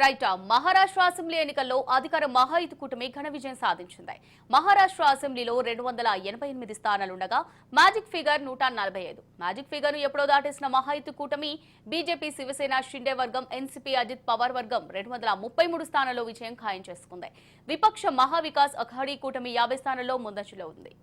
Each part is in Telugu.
రైట్ మహారాష్ట్ర అసెంబ్లీ ఎన్నికల్లో అధికార మహాయుత్ కూటమి ఘన విజయం సాధించింది. మహారాష్ట్ర అసెంబ్లీలో రెండు వందల ఎనభై ఎనిమిది స్థానాలుండగా మ్యాజిక్ ఫిగర్ నూట నలభై ఐదు. మ్యాజిక్ ఫిగర్ను ఎప్పుడో దాటేసిన మహాయుత్ కూటమి బీజేపీ శివసేన షిండే వర్గం ఎన్సీపీ అజిత్ పవార్ వర్గం రెండు వందల ముప్పై మూడు స్థానాల్లో విజయం ఖాయం చేసుకుంది. విపక్ష మహావికాస్ అఘాడీ కూటమి యాభై స్థానాల్లో ముందంజలో ఉంది.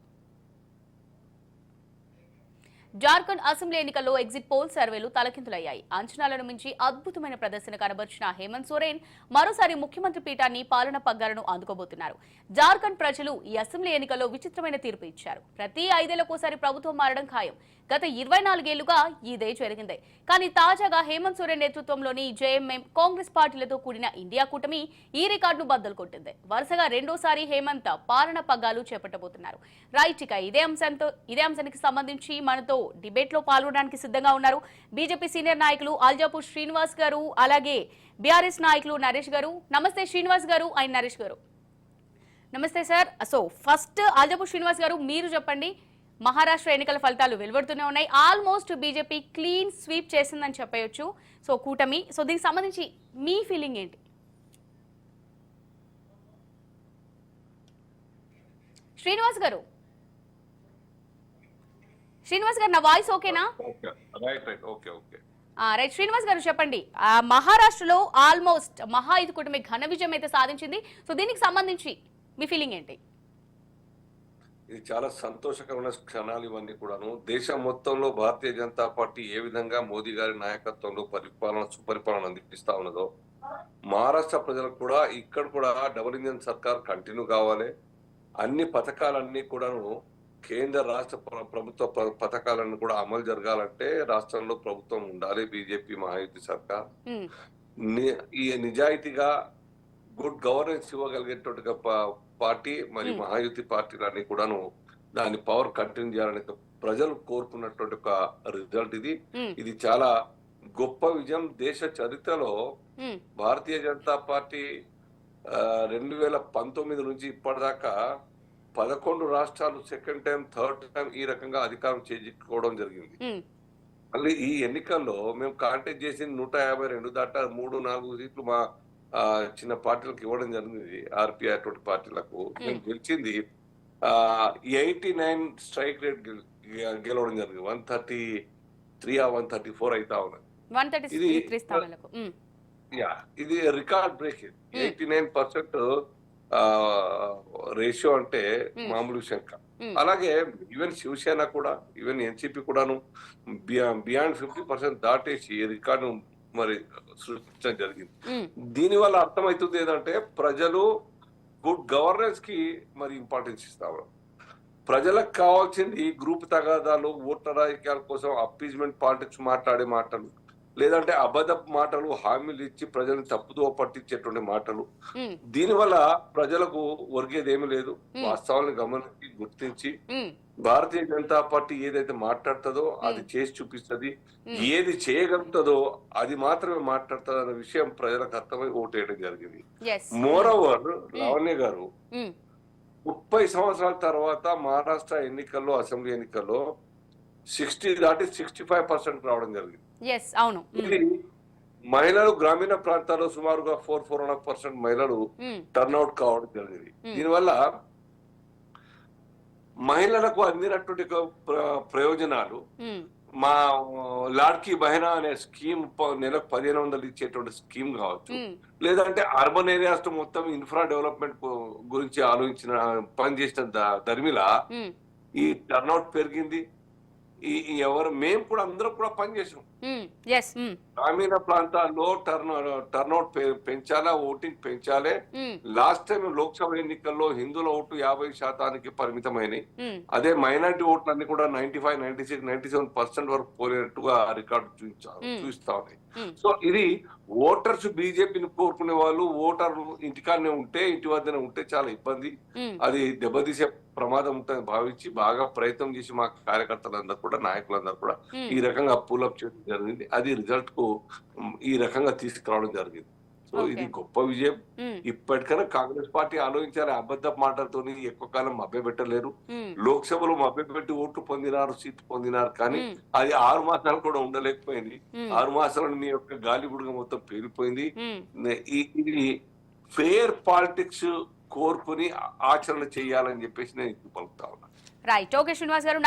జార్ఖండ్ అసెంబ్లీ ఎన్నికల్లో ఎగ్జిట్ పోల్ సర్వేలు తలకిందులయ్యాయి. అంచనాలను మించి అద్భుతమైన ప్రదర్శన కనబర్చిన హేమంత్ సోరెన్ మరోసారి ముఖ్యమంత్రి పీఠాన్ని పాలన పగ్గాలను అందుకోబోతున్నారు జార్ఖండ్ ప్రజలు ఈ అసెంబ్లీ ఎన్నికల్లో విచిత్రమైన తీర్పు ఇచ్చారు. ప్రతి ఐదేళ్ళకోసారి ప్రభుత్వం మారడం ఖాయం. గత ఇరవై నాలుగేళ్ళుగా ఇదే జరిగింది. కానీ తాజాగా హేమంత్ సోరెన్ నేతృత్వంలోని జేఎంఎం కాంగ్రెస్ పార్టీలతో కూడిన ఇండియా కూటమి ఈ రికార్డును బద్దలు కొట్టింది. వరుసగా రెండోసారి హేమంత్ పాలన పగ్గాలు చేపట్టబోతున్నారు. రైట్ ఇక ఇదే అంశంతో ఇదే అంశానికి సంబంధించి మనతో డిబేట్లో పాల్గొనడానికి సిద్ధంగా ఉన్నారు. బీజేపీ సీనియర్ నాయకులు ఆల్జాపూర్ శ్రీనివాస్ గారు అలాగే బీఆర్ఎస్ నాయకులు నరేష్ గారు. నమస్తే శ్రీనివాస్ గారు అండ్ నరేష్ గారు. నమస్తే sir. So first Aljapur Srinivas గారు మీరు చెప్పండి. మహారాష్ట్ర ఎన్నికల ఫలితాలు వెలువడుతూనే ఉన్నాయి. ఆల్మోస్ట్ బీజేపీ క్లీన్ స్వీప్ చేసిందని చెప్పవచ్చు సో కూటమి. సో దీనికి సంబంధించి మీ ఫీలింగ్ ఏంటి? శ్రీనివాస్ గారు. శ్రీనివాస్ గారు నా వాయిస్ ఓకేనా okay right right okay okay ఆ, రైట్ శ్రీనివాస్ గారు చెప్పండి. మహారాష్ట్రలో ఆల్మోస్ట్ మహా ఇది కూటమి ఘన విజయం అయితే సాధించింది. సో దీనికి సంబంధించి మీ ఫీలింగ్ ఏంటి? ఇది చాలా సంతోషకరమైన క్షణాలు ఇవన్నీ కూడాను. దేశం మొత్తంలో భారతీయ జనతా పార్టీ ఏ విధంగా మోదీ గారి నాయకత్వంలో పరిపాలన సుపరిపాలన అందిపిస్తా ఉన్నదో మహారాష్ట్ర ప్రజలకు కూడా ఇక్కడ కూడా డబుల్ ఇంజన్ సర్కార్ కంటిన్యూ కావాలి. అన్ని పథకాలన్నీ కూడాను కేంద్ర రాష్ట్ర ప్ర- ప్రభుత్వ ప్ర- పథకాలన్నీ కూడా అమలు జరగాలంటే రాష్ట్రంలో ప్రభుత్వం ఉండాలి బీజేపీ మహాయుతి సర్కార్. ఈ నిజాయితీగా గుడ్ గవర్నెన్స్ ఇవ్వగలిగేటువంటి పార్టీ Hmm. మహాయుతి పార్టీలన్నీ కూడాను దాని పవర్ కంటిన్యూ చేయాలని ప్రజలు కోరుకున్నటువంటి ఒక రిజల్ట్ ఇది. ఇది చాలా గొప్ప విజయం. దేశ చరిత్రలో భారతీయ జనతా పార్టీ రెండు వేల పంతొమ్మిది నుంచి ఇప్పటిదాకా పదకొండు రాష్ట్రాలు సెకండ్ టైం థర్డ్ టైం ఈ రకంగా అధికారం చేజిక్కోవడం జరిగింది. మళ్ళీ ఈ ఎన్నికల్లో మేము కాంటాక్ట్ చేసి నూట యాభై రెండు దాటా మూడు నాలుగు సీట్లు మా చిన్న పార్టీలకు ఇవ్వడం జరిగింది. ఆర్పిఐ అటువంటి పార్టీలకు మేము గెలిచింది. ఎయిటీ నైన్ స్ట్రైక్ రేట్ గెలవడం జరిగింది. వన్ థర్టీ త్రీ ఆ వన్ థర్టీ ఫోర్ అవుతా ఉన్నది. థర్టీ ఇది- ఇది record break eighty nine percent ratio అంటే. మామూలు శంక. అలాగే ఈవెన్ శివసేన కూడా ఈవెన్ ఎన్సీపీ కూడాను బియాండ్ ఫిఫ్టీ పర్సెంట్ దాటేసి రికార్డు మరి సృష్టించడం జరిగింది దీని వల్ల అర్థమవుతుంది ఏంటంటే ప్రజలు గుడ్ గవర్నెన్స్కి మరి ఇంపార్టెన్స్ ఇస్తారు ప్రజలకు కావాల్సింది గ్రూప్ తగాదాలు ఓట్ల రాజకీయాల కోసం అప్పీజ్మెంట్ పాలిటిక్స్ మాట్లాడే మాటలు లేదంటే అబద్ధ మాటలు హామీలు ఇచ్చి ప్రజల్ని తప్పుదో పట్టించేటువంటి మాటలు. దీనివల్ల ప్రజలకు ఒరిగేది ఏమీ లేదు. వాస్తవాలను గమనించి గుర్తించి భారతీయ జనతా పార్టీ ఏదైతే మాట్లాడుతుందో అది చేసి చూపిస్తుంది. ఏది చేయగలుగుతుందో అది మాత్రమే మాట్లాడుతుంది అనే విషయం ప్రజలకు అర్థమై ఓటేయడం జరిగింది. మోర్ ఓవర్ లావణ్య గారు ముప్పై సంవత్సరాల తర్వాత మహారాష్ట్ర ఎన్నికల్లో అసెంబ్లీ ఎన్నికల్లో సిక్స్టీ దాటి సిక్స్టీ ఫైవ్ పర్సెంట్ రావడం జరిగింది. అవును. ఇది మహిళలు గ్రామీణ ప్రాంతాల్లో సుమారుగా four four and half percent మహిళలు టర్న్అవుట్ కావడం జరిగింది. Hmm. దీనివల్ల మహిళలకు అందినటువంటి ప్రయోజనాలు మా లాడ్కీ బహిన అనే స్కీమ్ నెలకు పదిహేను వందలు ఇచ్చేటువంటి స్కీమ్ కావచ్చు. లేదంటే అర్బన్ ఏరియాస్ మొత్తం ఇన్ఫ్రా డెవలప్మెంట్ గురించి ఆలోచించిన పనిచేసిన ఉమ్, ఈ టర్న్అవుట్ పెరిగింది. ఈ ఎవరు మేము కూడా అందరం కూడా పనిచేసాం గ్రామీణ ప్రాంతాల్లో టర్న్ టర్న్అవుట్ పె- పెంచాలా ఓటింగ్ పెంచాలి. లాస్ట్ టైం లోక్సభ ఎన్నికల్లో హిందువుల ఓటు యాభై శాతానికి పరిమితమైనవి అదే మైనారిటీ ఓట్లన్నీ కూడా ninety five ninety six ninety seven percent వరకు పోలేనట్టుగా రికార్డు చూపించా Hmm. చూపిస్తా ఉన్నాయి. సో ఇది ఓటర్స్ బీజేపీని కోరుకునే వాళ్ళు ఓటర్లు ఇంటికాడనే ఉంటే ఇంటి వద్దనే ఉంటే చాలా ఇబ్బంది. ఉమ్, అది దెబ్బతీసే ప్రమాదం ఉంటుందని భావించి బాగా ప్రయత్నం చేసి మా కార్యకర్తలందరూ కూడా నాయకులందరూ కూడా ఉమ్. ఈ రకంగా పూలప్ చేయడం జరిగింది. అది రిజల్ట్కు ఈ రకంగా తీసుకురావడం జరిగింది. సో. ఇది గొప్ప విజయం. ఇప్పటికైనా కాంగ్రెస్ పార్టీ ఆలోచించాలి అబద్ధ మాటలతోని ఎక్కువ కాలం మభ్యపెట్టలేరు. లోక్సభలో మభ్యపెట్టి ఓట్లు పొందినారు సీట్ పొందినారు కానీ అది ఆరు మాసాలు కూడా ఉండలేకపోయింది. ఆరు మాసాలు నీ యొక్క గాలి బుడగ మొత్తం పేలిపోయింది. ఈ- ఇది ఫేర్ పాలిటిక్స్ కోరుకుని ఆచరణ చేయాలని చెప్పేసి నేను ఇప్పుడు పలుకుతా ఉన్నా. రైట్. ఓకే శ్రీనివాస్ గారు